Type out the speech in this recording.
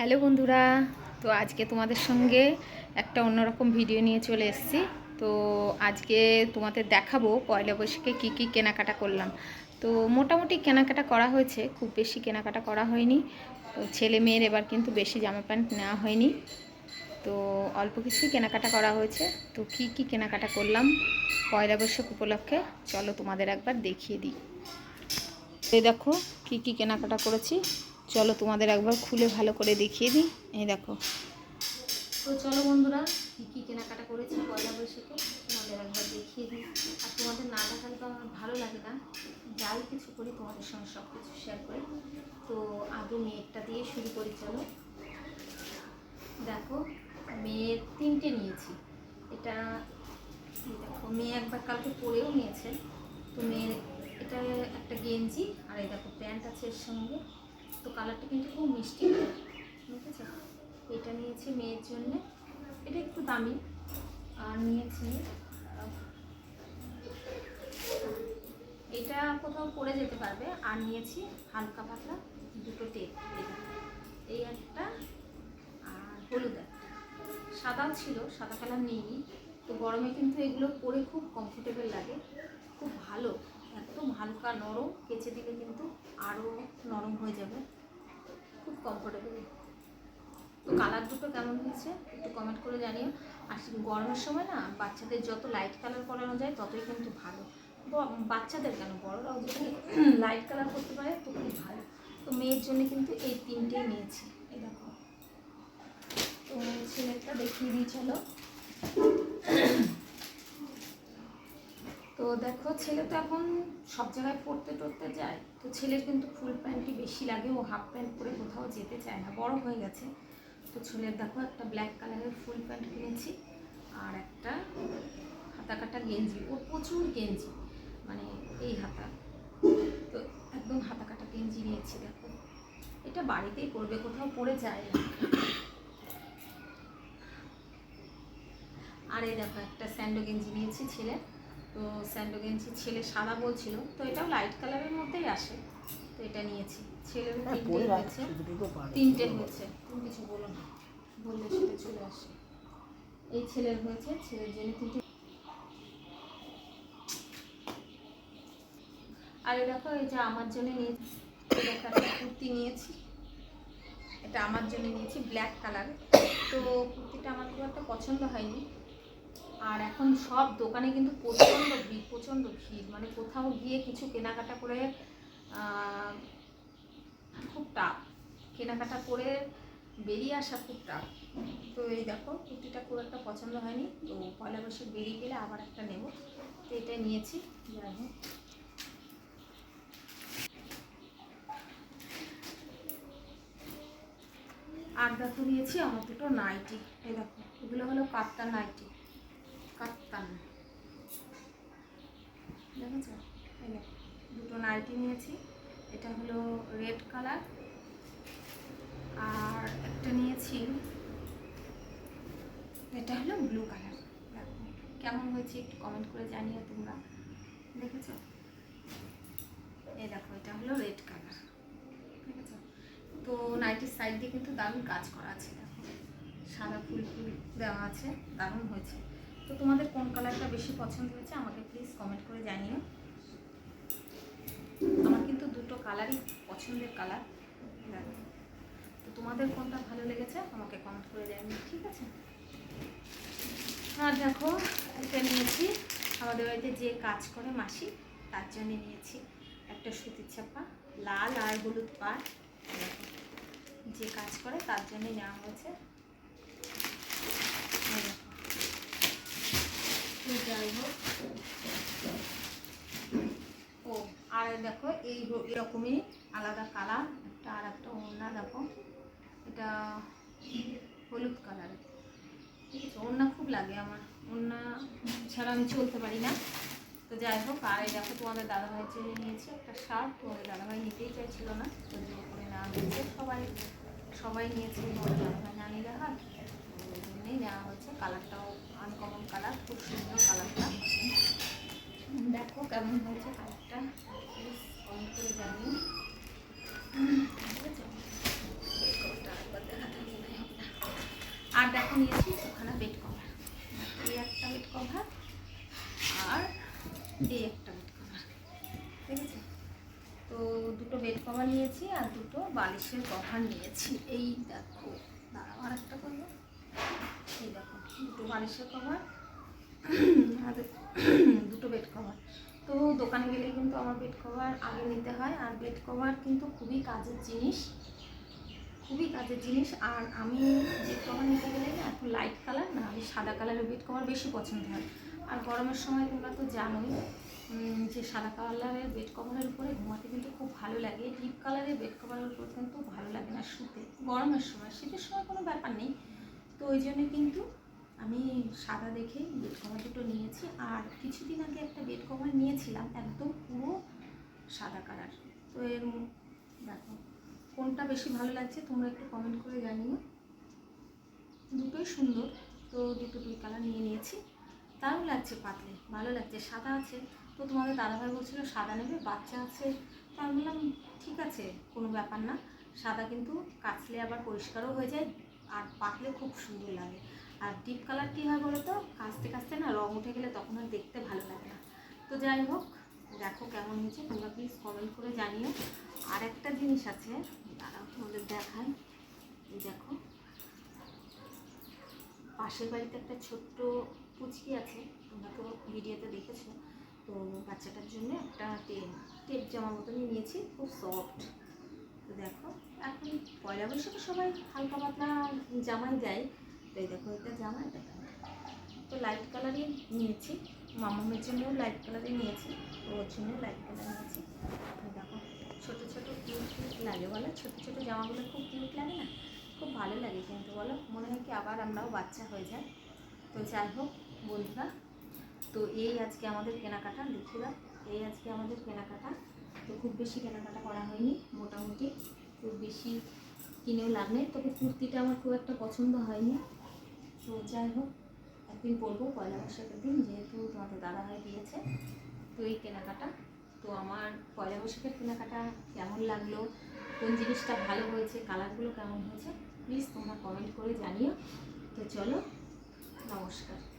Hello বন্ধুরা, তো আজকে তোমাদের সঙ্গে একটা অন্যরকম ভিডিও নিয়ে চলে এসেছি। তো আজকে তোমাদের দেখাবো পয়লা বৈশাখে কী কী কেনাকাটা করলাম। তো মোটামুটি কেনাকাটা করা হয়েছে, খুব বেশি কেনাকাটা করা হয়নি। তো ছেলে মেয়ের এবার কিন্তু বেশি জামা প্যান্ট নেওয়া হয়নি। তো অল্প কিছুই কেনাকাটা করা হয়েছে। তো কি কি কেনাকাটা করলাম পয়লা বৈশাখ উপলক্ষে, চলো তোমাদের একবার দেখিয়ে দিই। দেখো, কি কি কেনাকাটা করেছি। চলো তোমাদের একবার খুলে ভালো করে দেখিয়ে দিই। এই দেখো। তো চলো বন্ধুরা, কি কি কেনাকাটা করেছি পয়লা বৈশাখে, তোমাদের একবার দেখিয়ে দিই। আর তোমাদের না দেখালে তো আমার ভালো লাগে না। যাই কিছু করি, তোমাদের সঙ্গে সব কিছু শেয়ার করি। তো আগে মেয়েরটা দিয়ে শুরু করি, চলো। দেখো, মেয়ের তিনটে নিয়েছি। এটা দেখো, মেয়ে একবার কালকে পরেও নিয়েছে। তো মেয়ের এটা একটা গেঞ্জি, আর এই দেখো, প্যান্ট আছে এর সঙ্গে। তো কালারটা কিন্তু খুব মিষ্টি ঠিক আছে? এটা নিয়েছি মেয়ের জন্য। এটা একটু দামি। আর নিয়েছি এটা কোথাও পরে যেতে পারবে। আর নিয়েছি হালকা পাতলা দুটো টেপ। এই একটা আর হলুদ সাদাও ছিল, সাদা কালার নেই তো গরমে কিন্তু এগুলো পরে খুব কমফোর্টেবল লাগে। খুব ভালো। একদম হালকা নরম, কেচে দিলে কিন্তু আরও নরম হয়ে যাবে। খুব কমফোর্টেবল তো কালার দুটো কেমন হয়েছে? একটু কমেন্ট করে জানিও। আর গরমের সময় না, বাচ্চাদের যত লাইট কালার করানো যায়, ততই কিন্তু ভালো। বাচ্চাদের কেন? বড়রাও যদি লাইট কালার করতে পারে তো খুব ভালো। তো মেয়ের জন্য কিন্তু এই তিনটেই নিয়েছি। এই দেখো। তো ছেলেটা দেখিয়ে দিই, চলো। তো দেখো, ছেলে তো এখন সব জায়গায় পড়তে টরতে যায়। তো ছেলের কিন্তু ফুল প্যান্টই বেশি লাগে, ও হাফ প্যান্ট পরে কোথাও যেতে চায় না। বড় হয়ে গেছে। তো ছেলের দেখো, একটা ব্ল্যাক কালারের ফুল প্যান্ট কিনেছি আর একটা হাতা কাটা গেঞ্জি। ওর প্রচুর গেঞ্জি মানে এই হাতা। তো একদম হাতা কাটা গেঞ্জি নিয়েছি, দেখো। এটা বাড়িতেই পরবে, কোথাও পরে যায় না। আর এই দেখো, একটা স্যান্ডো গেঞ্জি নিয়েছি ছেলে তো স্যান্ডো গেঞ্জি ছেলে সাদা বলছিল তো এটাও লাইট কালারের মধ্যেই আসে। তো এটা নিয়েছি। ছেলের হ্যাঁ, তিনটে হয়েছে। তিনটে হয়েছে। তুমি কিছু বলো না বললে সেটা চলে আসে। এই ছেলের হয়েছে ছেলের জন্য তিনটে। আর দেখো এই যে আমার জন্য নিয়েছি একটা কুর্তি নিয়েছি। এটা আমার জন্য নিয়েছি ব্ল্যাক কালার তো কুর্তিটা আমার খুব একটা পছন্দ হয়নি। আর এখন সব দোকানে কিন্তু প্রচণ্ড ভিড় প্রচণ্ড ভিড়। মানে কোথাও গিয়ে কিছু কেনাকাটা করে খুব টাফ কেনাকাটা করে বেরিয়ে আসা খুব টাফ তো এই দেখো, কুর্তিটা খুব একটা পছন্দ হয়নি। তো পয়লা বসে বেরিয়ে গেলে আবার একটা নেব। তো এটা নিয়েছি। যাই হোক। আর দেখো, নিয়েছি আমার দুটো নাইটি। এই দেখো, এগুলো হলো কাপ্তান নাইটি। কাপ্তান দেখেছ? দুটো নাইটি নিয়েছি। এটা হলো রেড কালার। আর একটা নিয়েছি, এটা হলো ব্লু কালার। দেখো, কেমন হয়েছে একটু কমেন্ট করে জানিও তোমরা। দেখেছ? এই দেখো, এটা হলো রেড কালার। দেখেছ? তো নাইটির সাইড দিয়ে কিন্তু দারুণ কাজ করা আছে। দেখো, সাদা ফুল ফুল দেওয়া আছে, দারুণ হয়েছে। তো তোমাদের কোন কালারটা বেশি পছন্দ হয়েছে আমাকে প্লিজ কমেন্ট করে জানিও। আমার কিন্তু দুটো কালারই পছন্দের কালার। তো তোমাদের কোনটা ভালো লেগেছে আমাকে কমেন্ট করে জানিও ঠিক আছে? আর দেখো এটা নিয়েছি। আমাদের বাড়িতে যে কাজ করে মাসি তার জন্য নিয়েছি একটা সুতির ছাপা লাল আর হলুদ দেখো, যে কাজ করে তার জন্য নেওয়া হয়েছে এই দেখো। তো যাই হোক ও আর দেখো, এই এরকমই আলাদা কালার একটা আর একটা ওড়না দেখো। এটা হলুদ কালারের ঠিক আছে, ওড়না খুব লাগে আমার। ওড়না ছাড়া আমি চলতে পারি না। তো যাই হোক, আর এই দেখো তোমাদের দাদাভাইয়ের জন্য নিয়েছে একটা শার্ট তোমাদের দাদাভাই নিতেই চাইছিল না। তো জোর করে নেওয়া হয়েছে সবাই। সবাই নিয়েছে, তোমাদের দাদাভাই নানি দেখা ওই জন্যই নেওয়া হয়েছে। কালারটাও আনকমন কালার খুব সুন্দর কালারটা দেখো কেমন হয়েছে প্লিজ কমেন্ট করে দেখাতে আর দেখো নিয়েছি ওখানে বেড কভার এই একটা বেড কভার আর এই একটা বেড কভার ঠিক আছে? তো দুটো বেড কভার নিয়েছি আর দুটো বালিশের কভার নিয়েছি। এই দেখো, দাঁড়াও আর একটা করব। এই দেখো, দুটো বালিশের কভার আর, দুটো বেড কভার তো দোকানে গেলে কিন্তু আমার বেড কভার আগে নিতে হয়। আর বেড কভার কিন্তু খুবই কাজের জিনিস। খুবই কাজের জিনিস। আর আমি বেড কভার নিতে গেলে না, একটু লাইট কালার না আমি সাদা কালারের বেড কভার বেশি পছন্দ হয়। আর গরমের সময় তোমরা তো জানোই যে সাদা কালারের বেড কভারের উপরে ঘুমাতে কিন্তু খুব ভালো লাগে। ডিপ কালারের বেড কভারের উপর কিন্তু ভালো লাগে না শুতে। গরমের সময়, শীতের সময় কোনো ব্যাপার নেই। তো ওই জন্য কিন্তু আমি সাদা দেখে বেড কভার দুটো নিয়েছি আর কিছুদিন আগে একটা বেড কভার নিয়েছিলাম, একদম পুরো সাদা কালার। তো এর দেখো, কোনটা বেশি ভালো লাগছে তোমরা একটু কমেন্ট করে জানিও। দুটোই সুন্দর, তো দুটো দুই কালার নিয়ে নিয়েছি। দারুণ লাগছে পাতলে, ভালো লাগছে, সাদা আছে। তো তোমাদের দাদাভাই বলছিল সাদা নেবে, বাচ্চা আছে। তো আমি বললাম, ঠিক আছে, কোনো ব্যাপার না। সাদা কিন্তু কাচলে আবার পরিষ্কারও হয়ে যায়, আর পাতলে খুব সুন্দর লাগে। আর ডিপ কালার কী হয় বলো তো কাচতে কাচতে না রং উঠে গেলে তখন আর দেখতে ভালো লাগে না। তো যাই হোক, দেখো কেমন হয়েছে, তোমরা প্লিজ কমেন্ট করে জানিও। আর একটা জিনিস আছে, দাঁড়াও তোমাদের দেখাই। দেখো, পাশের বাড়িতে একটা ছোট্ট পুচকি আছে, তোমরা তো ভিডিওতে দেখেছ। তো বাচ্চাটার জন্য একটা টেপ টেপ জামা মতনই নিয়েছি, খুব সফট তো দেখো, এখন পয়লা বৈশাখে সবাই হালকা পাতলা জামাই দেয়। এই দেখো, এটা জামা, এটা তো লাইট কালারই নিয়েছি। মামামের জন্যও লাইট কালারই নিয়েছি, ওর জন্য লাইট কালার নিয়েছি। দেখো, ছোটো ছোটো কিউট কিউট লাগে বলো। ছোটো ছোটো জামাগুলো খুব কিউট লাগে না? খুব ভালো লাগে কিন্তু বলো। মনে হয় কি আবার আমরাও বাচ্চা হয়ে যাই। তো যাই হোক, বন্ধুরা, তো এই আজকে আমাদের কেনাকাটা দাও এই আজকে আমাদের কেনাকাটা। তো খুব বেশি কেনাকাটা করা হয়নি, মোটামুটি। খুব বেশি কিনেও লাভ নেই। তবে কুর্তিটা আমার খুব একটা পছন্দ হয়নি। তো যাই হোক, একদিন বলব পয়লা বৈশাখের দিন, যেহেতু তোমাদের দাদাভাই দিয়েছে তো এই কেনাকাটা। তো আমার পয়লা বৈশাখের কেনাকাটা কেমন লাগল? কোন জিনিসটা ভালো হয়েছে? কালারগুলো কেমন হয়েছে? প্লিজ তোমরা কমেন্ট করে জানিও। তো চলো, নমস্কার।